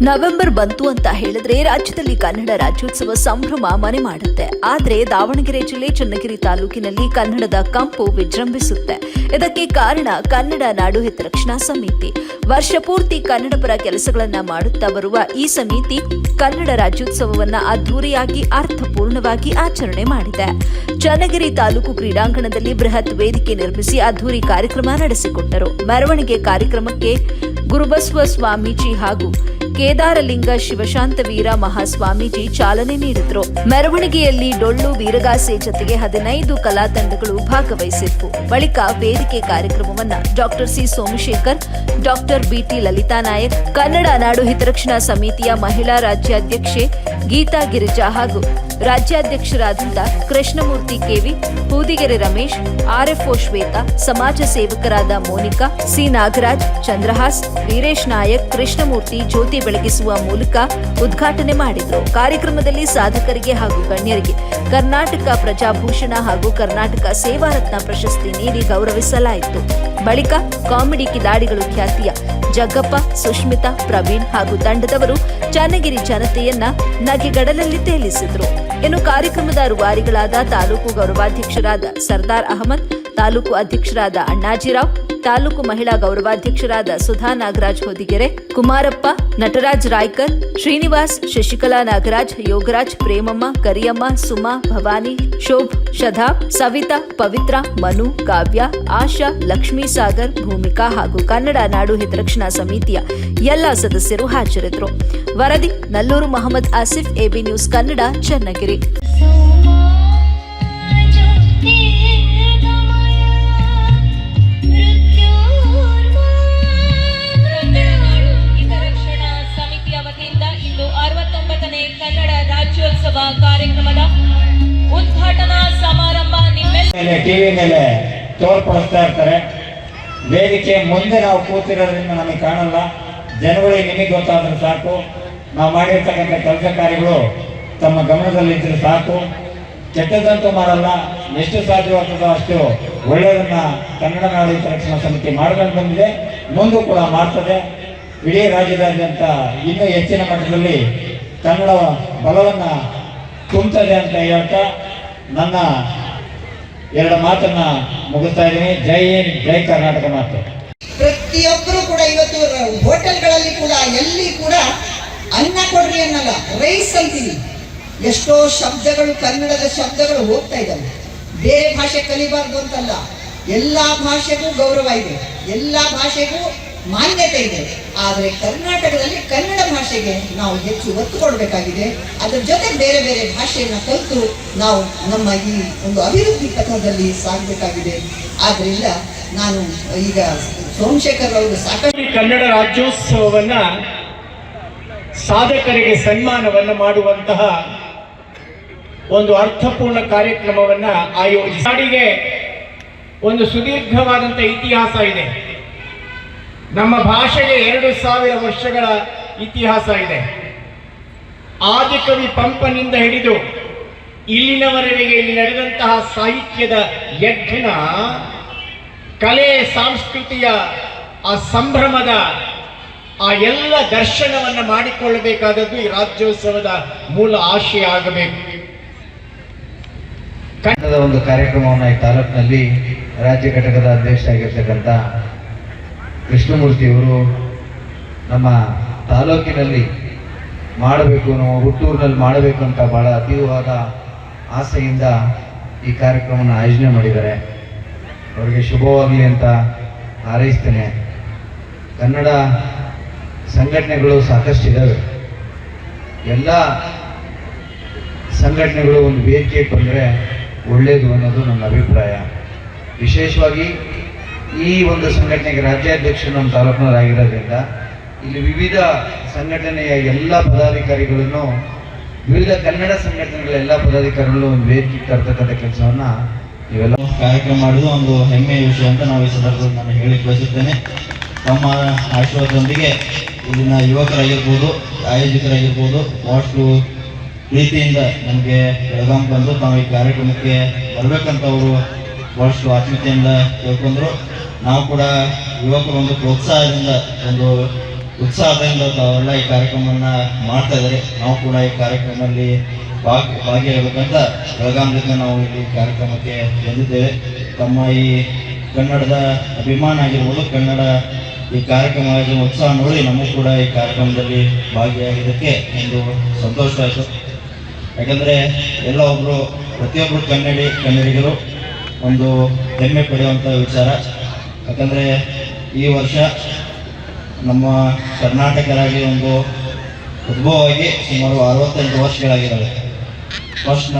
November ಬಂತು ಅಂತ ಹೇಳಿದ್ರೆ ರಾಜ್ಯದಲ್ಲಿ ಕನ್ನಡ ರಾಜ್ಯೋತ್ಸವ ಸಂಭ್ರಮ ಮನೆ ಮಾಡುತ್ತೆ. ಆದ್ರೆ ದಾವಣಗೆರೆ ಜಿಲ್ಲೆ ಚನ್ನಗಿರಿ ತಾಲೂಕಿನಲ್ಲಿ ಕನ್ನಡದ ಕಂಪು ವಿಜೃಂಭಿಸುತ್ತೆ. ಇದಕ್ಕೆ ಕಾರಣ ಕನ್ನಡ ನಾಡು ಹಿತರಕ್ಷಣಾ ಸಮಿತಿ. ವರ್ಷ ಪೂರ್ತಿ ಕನ್ನಡ ಪರ ಕೆಲಸಗಳನ್ನ ಮಾಡುತ್ತಾ ಬರುವ ಈ ಸಮಿತಿ ಕನ್ನಡ ರಾಜ್ಯೋತ್ಸವವನ್ನ ಅದ್ಧೂರಿಯಾಗಿ, ಅರ್ಥಪೂರ್ಣವಾಗಿ ಆಚರಣೆ ಮಾಡಿದೆ. ಚನ್ನಗಿರಿ ತಾಲೂಕು ಕ್ರೀಡಾಂಗಣದಲ್ಲಿ ಬೃಹತ್ ವೇದಿಕೆ ನಿರ್ಮಿಸಿ ಅದ್ಧೂರಿ ಕಾರ್ಯಕ್ರಮ ನಡೆಸಿಕೊಟ್ಟರು. ಮೆರವಣಿಗೆ ಕಾರ್ಯಕ್ರಮಕ್ಕೆ ಗುರುಬಸವ ಸ್ವಾಮೀಜಿ ಹಾಗೂ ಕೇದಾರಲಿಂಗ ಶಿವಶಾಂತವೀರ ಮಹಾಸ್ವಾಮೀಜಿ ಚಾಲನೆ ನೀಡಿದ್ರು. ಮೆರವಣಿಗೆಯಲ್ಲಿ ಡೊಳ್ಳು ವೀರಗಾಸೆ ಜೊತೆಗೆ ಹದಿನೈದು ಕಲಾ ತಂಡಗಳು ಭಾಗವಹಿಸಿದ್ವು. ಬಳಿಕ ವೇದಿಕೆ ಕಾರ್ಯಕ್ರಮವನ್ನ doctor C Somashekhar, doctor B T Lalitha Nayak, Kannada ನಾಡು ಹಿತರಕ್ಷಣಾ ಸಮಿತಿಯ ಮಹಿಳಾ ರಾಜ್ಯಾಧ್ಯಕ್ಷೆ ಗೀತಾ ಗಿರಿಜಾ ಹಾಗೂ ರಾಜ್ಯಾಧ್ಯಕ್ಷರಾದಂಥ Krishnamurthy K V Hudigere Ramesh RFO Shwetha ಸಮಾಜ ಸೇವಕರಾದ ಮೋನಿಕಾ, ಸಿ ನಾಗರಾಜ್, ಚಂದ್ರಹಾಸ್, ವೀರೇಶ್ ನಾಯಕ್, ಕೃಷ್ಣಮೂರ್ತಿ ಜ್ಯೋತಿ ಬೆಳಗಿಸುವ ಮೂಲಕ ಉದ್ಘಾಟನೆ ಮಾಡಿದರು. ಕಾರ್ಯಕ್ರಮದಲ್ಲಿ ಸಾಧಕರಿಗೆ ಹಾಗೂ ಗಣ್ಯರಿಗೆ ಕರ್ನಾಟಕ ಪ್ರಜಾಭೂಷಣ ಹಾಗೂ ಕರ್ನಾಟಕ ಸೇವಾರತ್ನ ಪ್ರಶಸ್ತಿ ನೀಡಿ ಗೌರವಿಸಲಾಯಿತು. ಬಳಿಕ ಕಾಮಿಡಿ ಕಿದಾಡಿಗಳು ಖ್ಯಾತಿಯ ಜಗ್ಗಪ್ಪ, ಸುಷ್ಮಿತಾ, ಪ್ರವೀಣ್ ಹಾಗೂ ತಂಡದವರು ಚನ್ನಗಿರಿ ಜನತೆಯನ್ನ ನಗೆಗಡಲಲ್ಲಿ ತೇಲಿಸಿದ್ರು. ಇನ್ನು ಕಾರ್ಯಕ್ರಮದ ರೂವಾರಿಗಳಾದ ತಾಲೂಕು ಗೌರವಾಧ್ಯಕ್ಷರಾದ ಸರ್ದಾರ್ ಅಹಮದ್, ತಾಲೂಕು ಅಧ್ಯಕ್ಷರಾದ ಅಣ್ಣಾಜಿರಾವ್ ತಾಲೂಕು ಮಹಿಳಾ ಗೌರವಾಧ್ಯಕ್ಷರಾದ ಸುಧಾ ನಾಗರಾಜ್ ಹೊದಿಗೆರೆ, ಕುಮಾರಪ್ಪ, ನಟರಾಜ್ ರಾಯ್ಕರ್, ಶ್ರೀನಿವಾಸ್, ಶಶಿಕಲಾ ನಾಗರಾಜ್, ಯೋಗರಾಜ್, ಪ್ರೇಮಮ್ಮ, ಕರಿಯಮ್ಮ, ಸುಮಾ, ಭವಾನಿ, ಶೋಭ್, ಶಧಾ, ಸವಿತಾ, ಪವಿತ್ರ, ಮನು, ಕಾವ್ಯ, ಆಶಾ, ಲಕ್ಷ್ಮೀ ಸಾಗರ್, ಭೂಮಿಕಾ ಹಾಗೂ ಕನ್ನಡ ನಾಡು ಹಿತರಕ್ಷಣಾ ಸಮಿತಿಯ ಎಲ್ಲ ಸದಸ್ಯರು ಹಾಜರಿದ್ದರು. ವರದಿ, Nallur Mohammed Asif, A B news Kannada, Channagiri. ಮೇಲೆ ಟಿವಿ ಮೇಲೆ ತೋರ್ಪಡಿಸ್ತಾ ಇರ್ತಾರೆ. ವೇದಿಕೆ ಮುಂದೆ ನಾವು ಕೂತಿರೋದ್ರಿಂದ ನಮಗೆ ಕಾಣಲ್ಲ. ಜನಗಳಿಗೆ ನಿಮಗೆ ಗೊತ್ತಾದ್ರೆ ಸಾಕು. ನಾವು ಮಾಡಿರ್ತಕ್ಕಂಥ ಕೆಲಸ ಕಾರ್ಯಗಳು ತಮ್ಮ ಗಮನದಲ್ಲಿದ್ದರೆ ಸಾಕು. ಕೆಟ್ಟದಂತೂ ಮಾಡಲ್ಲ ಎಷ್ಟು ಸಾಧ್ಯವಾಗ್ತದೋ ಅಷ್ಟು ಒಳ್ಳೆಯದನ್ನ ಕನ್ನಡ ನಾಡು ರಕ್ಷಣಾ ಸಮಿತಿ ಮಾಡ್ಕೊಂಡು ಬಂದಿದೆ. ಮುಂದೂ ಕೂಡ ಮಾಡ್ತದೆ. ಇಡೀ ರಾಜ್ಯದಾದ್ಯಂತ ಇನ್ನೂ ಹೆಚ್ಚಿನ ಮಟ್ಟದಲ್ಲಿ ಕನ್ನಡ ಬಲವನ್ನ ತುಂಬುತ್ತದೆ ಅಂತ ಹೇಳ್ತಾ ನನ್ನ ಎರಡು ಮಾತನ್ನ ಮುಗಿಸ್ತಾ ಇದ್ದೀನಿ. ಜೈ ಏನ್ ಜೈ ಕರ್ನಾಟಕ ಮಾತು. ಪ್ರತಿಯೊಬ್ಬರು ಕೂಡ ಇವತ್ತು ಹೋಟೆಲ್ಗಳಲ್ಲಿ ಕೂಡ, ಎಲ್ಲಿ ಕೂಡ ಅನ್ನ ಕೊಡ್ರಿ ಅನ್ನಲ್ಲ, ರೈಸ್ ಅಂತೀವಿ. ಎಷ್ಟೋ ಶಬ್ದಗಳು, ಕನ್ನಡದ ಶಬ್ದಗಳು ಹೋಗ್ತಾ ಇದ್ದಾವೆ. ಬೇರೆ ಭಾಷೆ ಕಲಿಬಾರ್ದು ಅಂತಲ್ಲ. ಎಲ್ಲ ಭಾಷೆಗೂ ಗೌರವ ಇದೆ. ಎಲ್ಲ ಭಾಷೆಗೂ ಮಾನ್ಯತೆ ಇದೆ. ಆದರೆ ಕರ್ನಾಟಕದಲ್ಲಿ ಕನ್ನಡ ಭಾಷೆಗೆ ನಾವು ಹೆಚ್ಚು ಒತ್ತು ಕೊಡಬೇಕಾಗಿದೆ. ಅದರ ಜೊತೆ ಬೇರೆ ಬೇರೆ ಭಾಷೆಯನ್ನು ಕಲಿತು ನಾವು ನಮ್ಮ ಈ ಒಂದು ಅಭಿವೃದ್ಧಿ ಪಥದಲ್ಲಿ ಸಾಗಬೇಕಾಗಿದೆ. ಆದ್ರಿಂದ ನಾನು ಈಗ ಸೋಮಶೇಖರ್ ಅವರು ಸಾಕಷ್ಟು ಕನ್ನಡ ರಾಜ್ಯೋತ್ಸವವನ್ನ ಸಾಧಕರಿಗೆ ಸನ್ಮಾನವನ್ನು ಮಾಡುವಂತಹ ಒಂದು ಅರ್ಥಪೂರ್ಣ ಕಾರ್ಯಕ್ರಮವನ್ನು ಆಯೋಜಿಸಿ. ಒಂದು ಸುದೀರ್ಘವಾದಂಥ ಇತಿಹಾಸ ಇದೆ. ನಮ್ಮ ಭಾಷೆಗೆ ಎರಡು ಸಾವಿರ ವರ್ಷಗಳ ಇತಿಹಾಸ ಇದೆ. ಆದಿಕವಿ ಪಂಪನಿಂದ ಹಿಡಿದು ಇಲ್ಲಿನವರೆಗೆ ಇಲ್ಲಿ ನಡೆದಂತಹ ಸಾಹಿತ್ಯದ ಯಜ್ಞ ಕಲೆ, ಸಂಸ್ಕೃತಿಯ ಆ ಸಂಭ್ರಮದ ಆ ಎಲ್ಲ ದರ್ಶನವನ್ನು ಮಾಡಿಕೊಳ್ಳಬೇಕಾದದ್ದು ಈ ರಾಜ್ಯೋತ್ಸವದ ಮೂಲ ಆಶಯ ಆಗಬೇಕು. ಕನ್ನಡದ ಒಂದು ಕಾರ್ಯಕ್ರಮವನ್ನು ಈ ತಾಲೂಕಿನಲ್ಲಿ ರಾಜ್ಯ ಘಟಕದ ಅಧ್ಯಕ್ಷ ಅಧ್ಯಕ್ಷರಾಗಿರ್ತಕ್ಕಂಥ ಕೃಷ್ಣಮೂರ್ತಿಯವರು ನಮ್ಮ ತಾಲೂಕಿನಲ್ಲಿ ಮಾಡಬೇಕು ನಾವು ಹುಟ್ಟೂರಿನಲ್ಲಿ ಮಾಡಬೇಕು ಅಂತ ಬಹಳ ಅತೀವವಾದ ಆಸೆಯಿಂದ ಈ ಕಾರ್ಯಕ್ರಮವನ್ನು ಆಯೋಜನೆ ಮಾಡಿದ್ದಾರೆ. ಅವರಿಗೆ ಶುಭವಾಗಲಿ ಅಂತ ಹಾರೈಸ್ತೇನೆ. ಕನ್ನಡ ಸಂಘಟನೆಗಳು ಸಾಕಷ್ಟಿದ್ದಾವೆ ಎಲ್ಲ ಸಂಘಟನೆಗಳು ಒಂದು ವೇದಿಕೆಗೆ ಬಂದರೆ ಒಳ್ಳೆಯದು ಅನ್ನೋದು ನನ್ನ ಅಭಿಪ್ರಾಯ. ವಿಶೇಷವಾಗಿ ಈ ಒಂದು ಸಂಘಟನೆಗೆ ರಾಜ್ಯಾಧ್ಯಕ್ಷರು ನಮ್ಮ ತಾಲೂಕಿನವರಾಗಿರೋದ್ರಿಂದ ಇಲ್ಲಿ ವಿವಿಧ ಸಂಘಟನೆಯ ಎಲ್ಲ ಪದಾಧಿಕಾರಿಗಳನ್ನು, ವಿವಿಧ ಕನ್ನಡ ಸಂಘಟನೆಗಳ ಎಲ್ಲ ಪದಾಧಿಕಾರಿಗಳು ಒಂದು ವೇದಿಕೆ ತರ್ತಕ್ಕಂಥ ಕೆಲಸವನ್ನ ಇವೆಲ್ಲ ಕಾರ್ಯಕ್ರಮ ಮಾಡೋದು ಒಂದು ಹೆಮ್ಮೆಯ ವಿಷಯ ಅಂತ ನಾವು ಈ ಸಂದರ್ಭದಲ್ಲಿ ನಾನು ಹೇಳಿ ಬಯಸುತ್ತೇನೆ ತಮ್ಮ ಆಶೀರ್ವಾದದೊಂದಿಗೆ ಇಲ್ಲಿನ ಯುವಕರಾಗಿರ್ಬೋದು, ಆಯೋಜಕರಾಗಿರ್ಬೋದು ಬಹಳಷ್ಟು ಪ್ರೀತಿಯಿಂದ ನಮಗೆ ಬೆಳಗಾಂ ಬಂದು ತಾವು ಈ ಕಾರ್ಯಕ್ರಮಕ್ಕೆ ಬರಬೇಕಂತ ಅವರು ಬಹಳಷ್ಟು ಆತ್ಮೀಯತೆಯಿಂದ ಕೇಳ್ಕೊಂಡ್ರು ನಾವು ಕೂಡ ಯುವಕರು ಒಂದು ಪ್ರೋತ್ಸಾಹದಿಂದ, ಒಂದು ಉತ್ಸಾಹದಿಂದ ತಾವೆಲ್ಲ ಈ ಕಾರ್ಯಕ್ರಮವನ್ನು ಮಾಡ್ತಾ ಇದ್ದಾರೆ. ನಾವು ಕೂಡ ಈ ಕಾರ್ಯಕ್ರಮದಲ್ಲಿ ಭಾಗ ಭಾಗಿಯಾಗಬೇಕಂತ ಬೆಳಗಾಂದಿಂದ ನಾವು ಇಲ್ಲಿ ಕಾರ್ಯಕ್ರಮಕ್ಕೆ ಬಂದಿದ್ದೇವೆ. ತಮ್ಮ ಈ ಕನ್ನಡದ ಅಭಿಮಾನ ಆಗಿರ್ಬೋದು, ಕನ್ನಡ ಈ ಕಾರ್ಯಕ್ರಮ ಉತ್ಸಾಹ ನೋಡಿ ನಮಗೂ ಕೂಡ ಈ ಕಾರ್ಯಕ್ರಮದಲ್ಲಿ ಭಾಗಿಯಾಗಿದ್ದಕ್ಕೆ ಒಂದು ಸಂತೋಷ ಆಯಿತು. ಯಾಕಂದರೆ ಎಲ್ಲ ಒಬ್ಬರು ಪ್ರತಿಯೊಬ್ಬರು ಕನ್ನಡಿ, ಕನ್ನಡಿಗರು ಒಂದು ಹೆಮ್ಮೆ ಪಡೆಯುವಂಥ ವಿಚಾರ. ಯಾಕಂದರೆ ಈ ವರ್ಷ ನಮ್ಮ ಕರ್ನಾಟಕರಾಗಿ ಒಂದು ಉದ್ಭವವಾಗಿ ಸುಮಾರು ಅರವತ್ತೆಂಟು ವರ್ಷಗಳಾಗಿದ್ದಾವೆ. ಫಸ್ಟ್